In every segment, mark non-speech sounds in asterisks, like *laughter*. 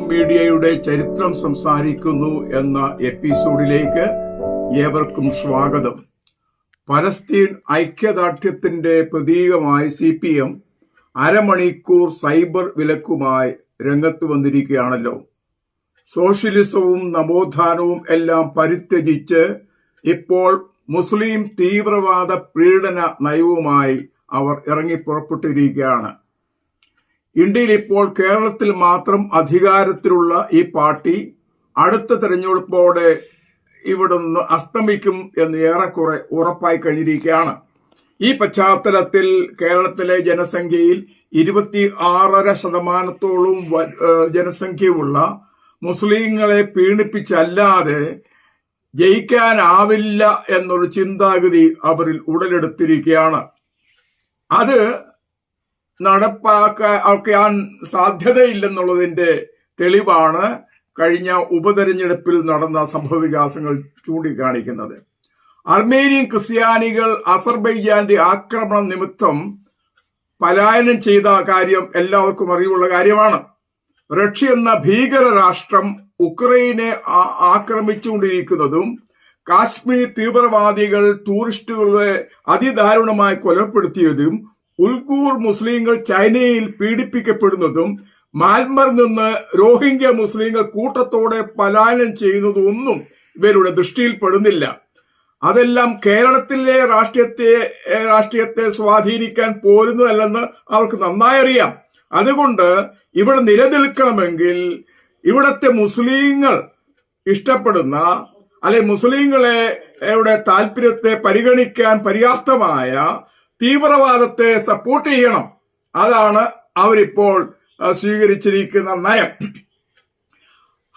മീഡിയയുടെ ചരിത്രം സംസാരിക്കുന്നു എന്ന എപ്പിസോഡിലേക്ക് ഏവർക്കും സ്വാഗതം. പലസ്തീൻ ഐക്യദാർഢ്യത്തിന്റെ പ്രതീകമായി സി പി എം അരമണിക്കൂർ സൈബർ വിലക്കുമായി രംഗത്ത് വന്നിരിക്കുകയാണല്ലോ. സോഷ്യലിസവും നവോത്ഥാനവും എല്ലാം പരിത്യജിച്ച് ഇപ്പോൾ മുസ്ലിം തീവ്രവാദ പീഡന നയവുമായി അവർ ഇറങ്ങി പുറപ്പെട്ടിരിക്കുകയാണ് ഇന്ത്യയിൽ ഇപ്പോൾ കേരളത്തിൽ മാത്രം അധികാരത്തിലുള്ള ഈ പാർട്ടി അടുത്ത തെരഞ്ഞെടുപ്പോടെ ഇവിടെ നിന്ന് അസ്തമിക്കും എന്ന് ഏറെക്കുറെ ഉറപ്പായി കഴിഞ്ഞിരിക്കുകയാണ്. ഈ പശ്ചാത്തലത്തിൽ കേരളത്തിലെ ജനസംഖ്യയിൽ ഇരുപത്തി ആറര ശതമാനത്തോളം ജനസംഖ്യയുള്ള മുസ്ലിങ്ങളെ പീണിപ്പിച്ചല്ലാതെ ജയിക്കാനാവില്ല എന്നൊരു ചിന്താഗതി അവരിൽ ഉടലെടുത്തിരിക്കുകയാണ്. അത് നടപ്പാക്കാൻ സാധ്യതയില്ലെന്നുള്ളതിന്റെ തെളിവാണ് കഴിഞ്ഞ ഉപതെരഞ്ഞെടുപ്പിൽ നടന്ന സംഭവവികാസങ്ങൾ ചൂണ്ടിക്കാണിക്കുന്നത്. അർമേനിയൻ ക്രിസ്ത്യാനികൾ അസർബൈജാന്റെ ആക്രമണം നിമിത്തം പലായനം ചെയ്ത കാര്യം എല്ലാവർക്കും അറിവുള്ള കാര്യമാണ്. റഷ്യ എന്ന ഭീകര രാഷ്ട്രം ഉക്രൈനെ ആക്രമിച്ചുകൊണ്ടിരിക്കുന്നതും കാശ്മീർ തീവ്രവാദികൾ ടൂറിസ്റ്റുകളെ അതിദാരുണമായി കൊലപ്പെടുത്തിയതും ഉൽഗൂർ മുസ്ലിങ്ങൾ ചൈനയിൽ പീഡിപ്പിക്കപ്പെടുന്നതും മാൽമർ നിന്ന് റോഹിംഗ്യ മുസ്ലിങ്ങൾ കൂട്ടത്തോടെ പലായനം ചെയ്യുന്നതും ഒന്നും ഇവരുടെ ദൃഷ്ടിയിൽപ്പെടുന്നില്ല. അതെല്ലാം കേരളത്തിലെ രാഷ്ട്രീയത്തെ രാഷ്ട്രീയത്തെ സ്വാധീനിക്കാൻ പോരുന്നതല്ലെന്ന് അവർക്ക് നന്നായി അറിയാം. അതുകൊണ്ട് ഇവിടെ നിലനിൽക്കണമെങ്കിൽ ഇവിടത്തെ മുസ്ലിങ്ങൾ ഇഷ്ടപ്പെടുന്ന അല്ലെ മുസ്ലിങ്ങളെ താല്പര്യത്തെ പരിഗണിക്കാൻ പര്യാപ്തമായ തീവ്രവാദത്തെ സപ്പോർട്ട് ചെയ്യണം. അതാണ് അവരിപ്പോൾ സ്വീകരിച്ചിരിക്കുന്ന നയം.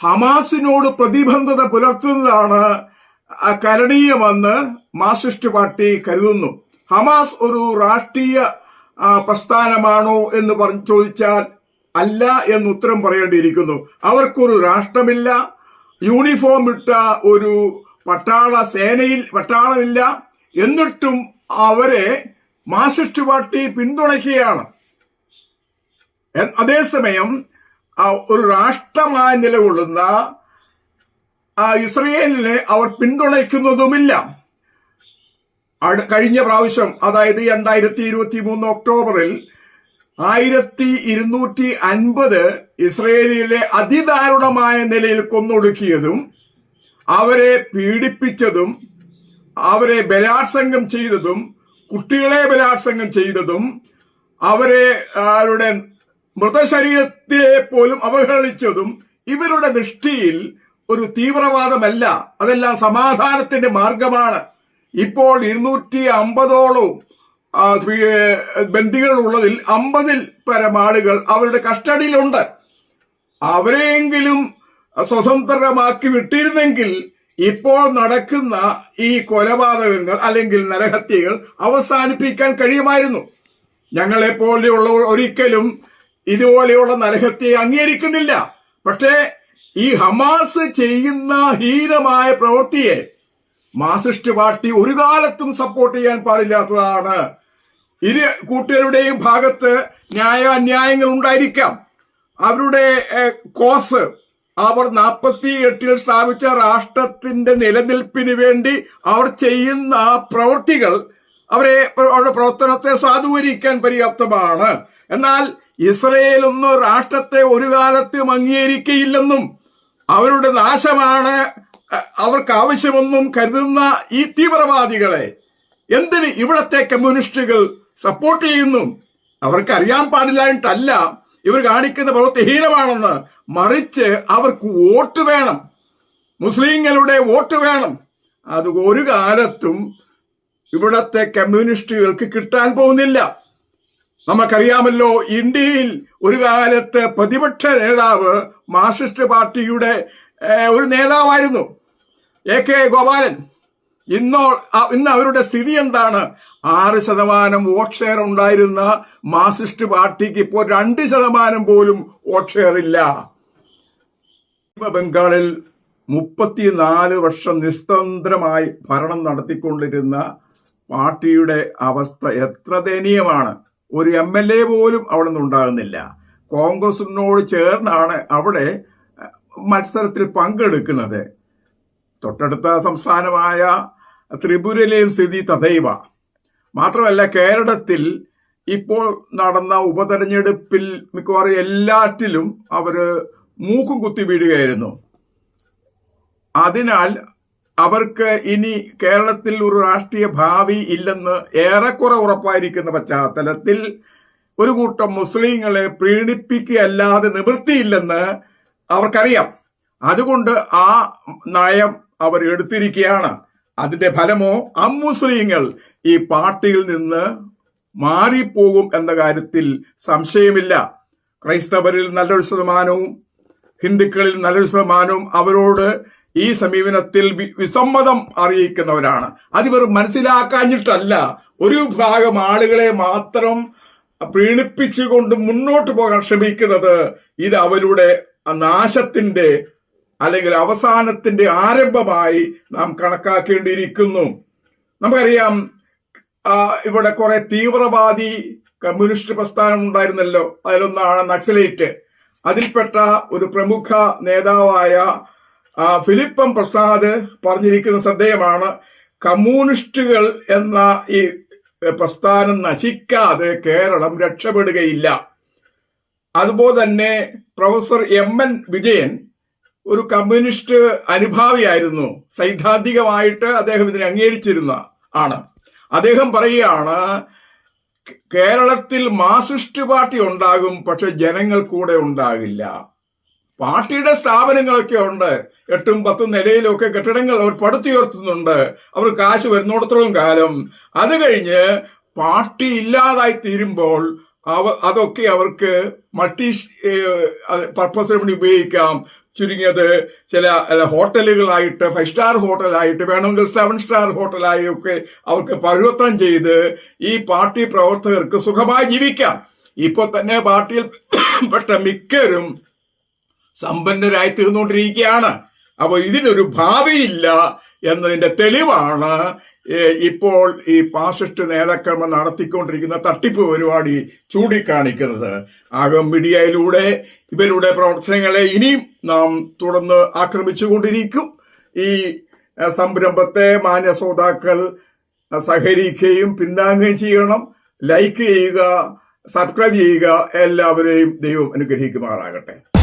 ഹമാസിനോട് പ്രതിബന്ധത പുലർത്തുന്നതാണ് കരണീയമെന്ന് മാർക്സിസ്റ്റ് പാർട്ടി കരുതുന്നു. ഹമാസ് ഒരു രാഷ്ട്രീയ പ്രസ്ഥാനമാണോ എന്ന് പറഞ്ഞു ചോദിച്ചാൽ അല്ല എന്ന് ഉത്തരം പറയേണ്ടിയിരിക്കുന്നു. അവർക്കൊരു രാഷ്ട്രമില്ല യൂണിഫോം ഇട്ട ഒരു പട്ടാള സേനയിൽ പട്ടാളമില്ല. എന്നിട്ടും അവരെ മാർക്സിസ്റ്റ് പാർട്ടി പിന്തുണയ്ക്കുകയാണ്. അതേസമയം ഒരു രാഷ്ട്രമായി നിലകൊള്ളുന്ന ഇസ്രയേലിനെ അവർ പിന്തുണയ്ക്കുന്നതുമില്ല. കഴിഞ്ഞ പ്രാവശ്യം അതായത് രണ്ടായിരത്തി ഇരുപത്തി മൂന്ന് ഒക്ടോബറിൽ ആയിരത്തി ഇരുന്നൂറ്റി അൻപത് ഇസ്രയേലിലെ അതിദാരുണമായ നിലയിൽ കൊന്നൊടുക്കിയതും അവരെ പീഡിപ്പിച്ചതും അവരെ ബലാത്സംഗം ചെയ്തതും കുട്ടികളെ ബലാത്സംഗം ചെയ്തതും അവരെ അവരുടെ മൃതശരീരത്തെ പോലും അവഹേളിച്ചതും ഇവരുടെ ദൃഷ്ടിയിൽ ഒരു തീവ്രവാദമല്ല. അതെല്ലാം സമാധാനത്തിന്റെ മാർഗമാണ്. ഇപ്പോൾ ഇരുന്നൂറ്റി അമ്പതോളം ബന്ദികൾ ഉള്ളതിൽ അമ്പതിൽ പരം ആളുകൾ അവരുടെ കസ്റ്റഡിയിലുണ്ട്. അവരെയെങ്കിലും സ്വതന്ത്രമാക്കി വിട്ടിരുന്നെങ്കിൽ ഇപ്പോൾ നടക്കുന്ന ഈ കൊലപാതകങ്ങൾ അല്ലെങ്കിൽ നരഹത്യകൾ അവസാനിപ്പിക്കാൻ കഴിയുമായിരുന്നു. ഞങ്ങളെ പോലെയുള്ള ഒരിക്കലും ഇതുപോലെയുള്ള നരഹത്യയെ അംഗീകരിക്കുന്നില്ല. പക്ഷേ ഈ ഹമാസ് ചെയ്യുന്ന ഹീനമായ പ്രവൃത്തിയെ മാസിസ്റ്റ് പാർട്ടി ഒരു കാലത്തും സപ്പോർട്ട് ചെയ്യാൻ പാടില്ലാത്തതാണ്. ഇരു കൂട്ടരുടെയും ഭാഗത്ത് ന്യായ അന്യായങ്ങൾ ഉണ്ടായിരിക്കാം. അവരുടെ കോസ് അവർ നാൽപ്പത്തി എട്ടിൽ സ്ഥാപിച്ച രാഷ്ട്രത്തിന്റെ നിലനിൽപ്പിന് വേണ്ടി അവർ ചെയ്യുന്ന ആ പ്രവൃത്തികൾ അവരെ അവരുടെ പ്രവർത്തനത്തെ സാധൂകരിക്കാൻ പര്യാപ്തമാണ്. എന്നാൽ ഇസ്രയേൽ ഒന്നും രാഷ്ട്രത്തെ ഒരു കാലത്തും അംഗീകരിക്കയില്ലെന്നും അവരുടെ നാശമാണ് അവർക്ക് ആവശ്യമെന്നും കരുതുന്ന ഈ തീവ്രവാദികളെ എന്തിന് ഇവിടത്തെ കമ്മ്യൂണിസ്റ്റുകൾ സപ്പോർട്ട് ചെയ്യുന്നു? അവർക്ക് അറിയാൻ പാടില്ലായിട്ടല്ല ഇവർ കാണിക്കുന്ന പ്രവൃത്തി ഹീനമാണെന്ന് മറിച്ച് അവർക്ക് വോട്ട് വേണം. മുസ്ലിങ്ങളുടെ വോട്ട് വേണം. അത് ഒരു കാലത്തും ഇവിടത്തെ കമ്മ്യൂണിസ്റ്റുകൾക്ക് കിട്ടാൻ പോകുന്നില്ല. നമുക്കറിയാമല്ലോ ഇന്ത്യയിൽ ഒരു കാലത്ത് പ്രതിപക്ഷ നേതാവ് മാർക്സിസ്റ്റ് പാർട്ടിയുടെ ഒരു നേതാവായിരുന്നു. A K Gopalan. ഇന്നോ ഇന്ന് അവരുടെ സ്ഥിതി എന്താണ്? ആറ് ശതമാനം വോട്ട് ഷെയർ ഉണ്ടായിരുന്ന മാർസിസ്റ്റ് പാർട്ടിക്ക് ഇപ്പോൾ രണ്ട് ശതമാനം പോലും വോട്ട് ഷെയർ ഇല്ല. ബംഗാളിൽ മുപ്പത്തിനാല് വർഷം നിസ്തന്ത്രമായി ഭരണം നടത്തിക്കൊണ്ടിരുന്ന പാർട്ടിയുടെ അവസ്ഥ എത്ര ദയനീയമാണ്. ഒരു എം എൽ എ പോലും അവിടെ നിന്ന് ഉണ്ടാകുന്നില്ല. കോൺഗ്രസിനോട് ചേർന്നാണ് അവിടെ മത്സരത്തിൽ പങ്കെടുക്കുന്നത്. തൊട്ടടുത്ത സംസ്ഥാനമായ ത്രിപുരയിലെയും സ്ഥിതി തഥൈവ. മാത്രമല്ല കേരളത്തിൽ ഇപ്പോൾ നടന്ന ഉപതെരഞ്ഞെടുപ്പിൽ മിക്കവാറും എല്ലാറ്റിലും അവർ മൂക്കും കുത്തി വീഴുകയായിരുന്നു. അതിനാൽ അവർക്ക് ഇനി കേരളത്തിൽ ഒരു രാഷ്ട്രീയ ഭാവി ഇല്ലെന്ന് ഏറെക്കുറെ ഉറപ്പായിരിക്കുന്ന പശ്ചാത്തലത്തിൽ ഒരു കൂട്ടം മുസ്ലിങ്ങളെ പ്രീണിപ്പിക്കുകയല്ലാതെ നിവൃത്തിയില്ലെന്ന് അവർക്കറിയാം. അതുകൊണ്ട് ആ നയം അവർ എടുത്തിരിക്കുകയാണ്. അതിന്റെ ഫലമോ? അമുസ്ലിങ്ങൾ ഈ പാർട്ടിയിൽ നിന്ന് മാറിപ്പോകും എന്ന കാര്യത്തിൽ സംശയമില്ല. ക്രൈസ്തവരിൽ നല്ലൊരു ശതമാനവും ഹിന്ദുക്കളിൽ നല്ലൊരു ശതമാനവും അവരോട് ഈ സമീപനത്തിൽ വിസമ്മതം അറിയിക്കുന്നവരാണ്. അതിവർ മനസ്സിലാക്കാഞ്ഞിട്ടല്ല. ഒരു വിഭാഗം ആളുകളെ മാത്രം പ്രീണിപ്പിച്ചുകൊണ്ട് മുന്നോട്ട് പോകാൻ ശ്രമിക്കുന്നത് ഇത് അവരുടെ നാശത്തിന്റെ അല്ലെങ്കിൽ അവസാനത്തിന്റെ ആരംഭമായി നാം കണക്കാക്കേണ്ടിയിരിക്കുന്നു. നമുക്കറിയാം ഇവിടെ കുറെ തീവ്രവാദി കമ്മ്യൂണിസ്റ്റ് പ്രസ്ഥാനം ഉണ്ടായിരുന്നല്ലോ. അതിലൊന്നാണ് നക്സലേറ്റ്. അതിൽപ്പെട്ട ഒരു പ്രമുഖ നേതാവായ ഫിലിപ്പം പ്രസാദ് പറഞ്ഞിരിക്കുന്ന ശ്രദ്ധേയമാണ് കമ്മ്യൂണിസ്റ്റുകൾ എന്ന ഈ പ്രസ്ഥാനം നശിക്കാതെ കേരളം രക്ഷപ്പെടുകയില്ല. അതുപോലെ തന്നെ പ്രൊഫസർ എം എൻ വിജയൻ ഒരു കമ്മ്യൂണിസ്റ്റ് അനുഭാവിയായിരുന്നു. സൈദ്ധാന്തികമായിട്ട് അദ്ദേഹം ഇതിനെ അംഗീകരിച്ചിരുന്ന ആണ്. അദ്ദേഹം പറയുകയാണ് കേരളത്തിൽ മാർസിസ്റ്റ് പാർട്ടി ഉണ്ടാകും പക്ഷെ ജനങ്ങൾ കൂടെ ഉണ്ടാകില്ല. പാർട്ടിയുടെ സ്ഥാപനങ്ങളൊക്കെ ഉണ്ട്. എട്ടും പത്തും നിലയിലൊക്കെ കെട്ടിടങ്ങൾ അവർ പടുത്തുയർത്തുന്നുണ്ട്. അവർ കാശ് വരുന്നിടത്തോളം കാലം. അത് കഴിഞ്ഞ് പാർട്ടി ഇല്ലാതായി തീരുമ്പോൾ അവ അതൊക്കെ അവർക്ക് മൾട്ടി പർപ്പസിന് വേണ്ടി ഉപയോഗിക്കാം. ചുരുങ്ങിയത് ചില ഹോട്ടലുകളായിട്ട് ഫൈവ് സ്റ്റാർ ഹോട്ടലായിട്ട് വേണമെങ്കിൽ സെവൻ സ്റ്റാർ ഹോട്ടലായി ഒക്കെ അവർക്ക് പരിവർത്തനം ചെയ്ത് ഈ പാർട്ടി പ്രവർത്തകർക്ക് സുഖമായി ജീവിക്കാം. ഇപ്പൊ തന്നെ പാർട്ടിയിൽ *coughs* പെട്ട മിക്കരും സമ്പന്നരായി തീർന്നുകൊണ്ടിരിക്കുകയാണ്. അപ്പോൾ ഇതിനൊരു ഭാവിയില്ല എന്നതിന്റെ തെളിവാണ് ഇപ്പോൾ ഈ പാസിസ്റ്റ് നേതാക്കന്മാർ നടത്തിക്കൊണ്ടിരിക്കുന്ന തട്ടിപ്പ് പരിപാടി ചൂണ്ടിക്കാണിക്കുന്നത്. ആകം മീഡിയയിലൂടെ ഇവരുടെ പ്രവർത്തനങ്ങളെ ഇനിയും നാം തുടർന്ന് ആക്രമിച്ചുകൊണ്ടിരിക്കും. ഈ സംരംഭത്തെ മാന്യ ശ്രോതാക്കൾ സഹകരിക്കുകയും പിന്താങ്ങുകയും ചെയ്യണം. ലൈക്ക് ചെയ്യുക സബ്സ്ക്രൈബ് ചെയ്യുക. എല്ലാവരെയും ദൈവം അനുഗ്രഹിക്കുമാറാകട്ടെ.